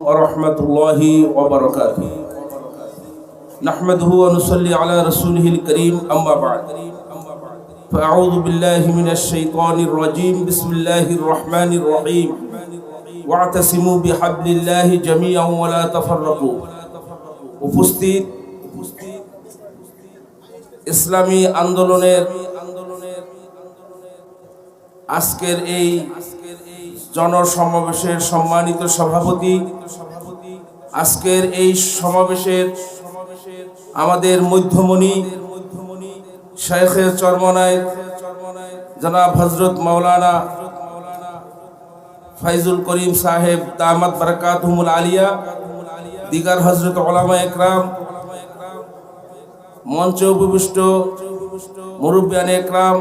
ورحمة الله وبركاته نحمده ونصلي على رسوله الكريم أما بعد فأعوذ بالله من الشيطان الرجيم بسم الله الرحمن الرحيم واعتصموا بحبل الله جميعا ولا تفرقوا উপস্থিত ইসলামী আন্দোলনের আজকের এই জনসমাবেশের সম্মানিত সভাপতি। আজকের এই সমাবেশের আমাদের মধ্যমণি শেখের চরমনায় জনাব হজরত মাওলানা ফাইজুল করিম সাহেব দামাত বরকাতহুমুল আলিয়া, দিগার হজরত ওলামা একরাম, মঞ্চে উপবিষ্ট মুরব্বিয়ান একরাম,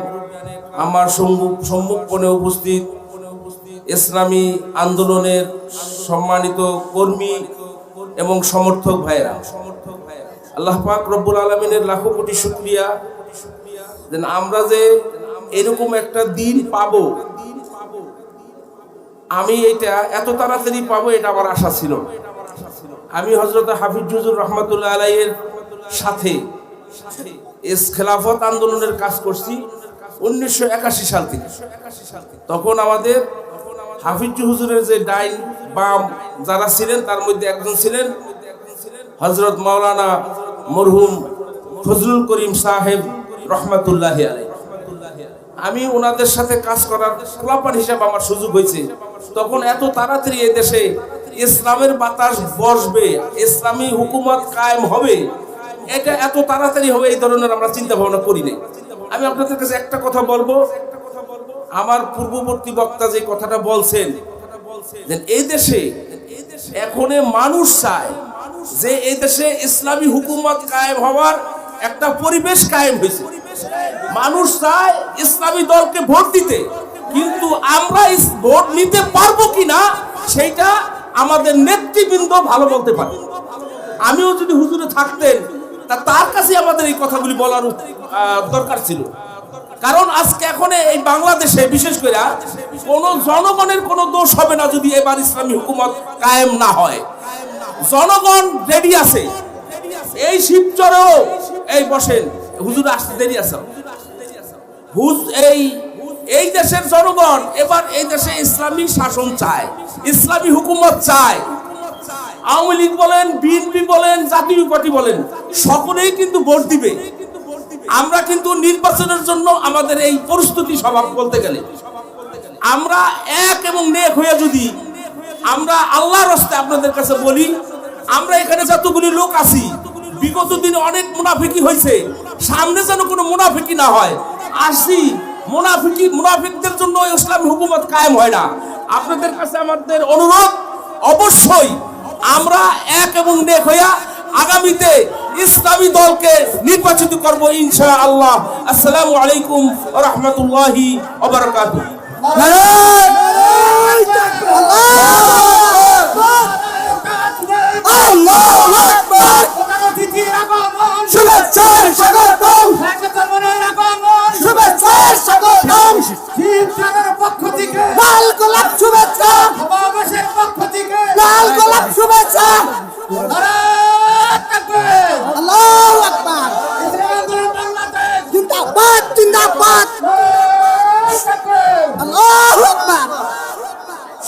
আমার সম্মুখ সম্মুখপণে উপস্থিত ইসলামী আন্দোলনের সম্মানিত কর্মী এবং সমর্থক ভাইরা আল্লাহ পাক রব্বুল আলমিনের লাখো কোটি শুক্রিয়া। যে আমরা যে এরকম একটা দিন পাবো, আমি এটা এত তাড়াতাড়ি পাবো, এটা আমার আশা ছিল আমি হজরত হাফিজুজুর রহমতুল্লাহ আলাইয়ের সাথে এস খেলাফত আন্দোলনের কাজ করছি উনিশশো একাশি সাল থেকে। তখন আমাদের হাফিজ হুজুরের যে ডাইন বাম যারা ছিলেন, তার মধ্যে একজন ছিলেন হজরত মাওলানা মরহুম ফজলুল করিম সাহেব রহমতুল্লাহ আমি ওনাদের সাথে কাজ করার খোলাপান হিসাবে আমার সুযোগ হয়েছে। তখন এত তাড়াতাড়ি এই দেশে ইসলামের বাতাস বসবে, ইসলামী হুকুমত কায়েম হবে, এটা এত তাড়াতাড়ি হবে এই ধরনের আমরা চিন্তা ভাবনা করি নাই। আমি আপনাদের কাছে একটা কথা বলব আমার পূর্ববর্তী বক্তা যে কথাটা বলছেন এই দেশে এখন মানুষ চায় যে এই দেশে ইসলামী হুকুমত কায়েম হওয়ার একটা পরিবেশ কায়েম হয়েছে। মানুষ চায় ইসলামী দলকে ভোট দিতে, কিন্তু আমরা ভোট নিতে পারব কিনা সেইটা আমাদের নেতৃবৃন্দ ভালো বলতে পারে। আমিও যদি হুজুরে থাকতেন, তা তার কাছে আমাদের এই কথাগুলি বলার দরকার ছিল। কারণ আজকে এখন এই বাংলাদেশে, বিশেষ করে কোন জনগণের কোনো দোষ হবে না যদি এবার ইসলামী হুকুমত কায়েম না হয়। জনগণ রেডি আছে। এই শিবচরেও এই বসেন। হুজুর, আসতে দেরি আছে হুজ এই এই দেশের জনগণ এবার এই দেশে ইসলামী শাসন চায়, ইসলামী হুকুমত চায়। আওয়ামী লীগ বলেন, বিএনপি বলেন, জাতীয় পার্টি বলেন, সকলেই কিন্তু ভোট দিবে। আমরা কিন্তু নির্বাচনের জন্য আমাদের এই প্রস্তুতি স্বভাব বলতে গেলে। আমরা এক এবং নেক হয়ে যদি আমরা আল্লাহর রাস্তে আপনাদের কাছে বলি, আমরা এখানে যতগুলি লোক আছি, বিগত দিনে অনেক মুনাফিকি হয়েছে, সামনে যেন কোনো মুনাফিকি না হয়, আসি, মুনাফিকি, মুনাফিকদের জন্য ইসলামী হুকুমত কায়েম হয় না। আপনাদের কাছে আমাদের অনুরোধ, অবশ্যই আমরা এক এবং নেক হইয়া আগামীতে ইসলামী দলকে নির্বাচিত করব ইনশা আল্লাহ আসসালামু আলাইকুম রহমতুল্লাহি ওবরাকাতুহ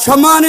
সম্মানিত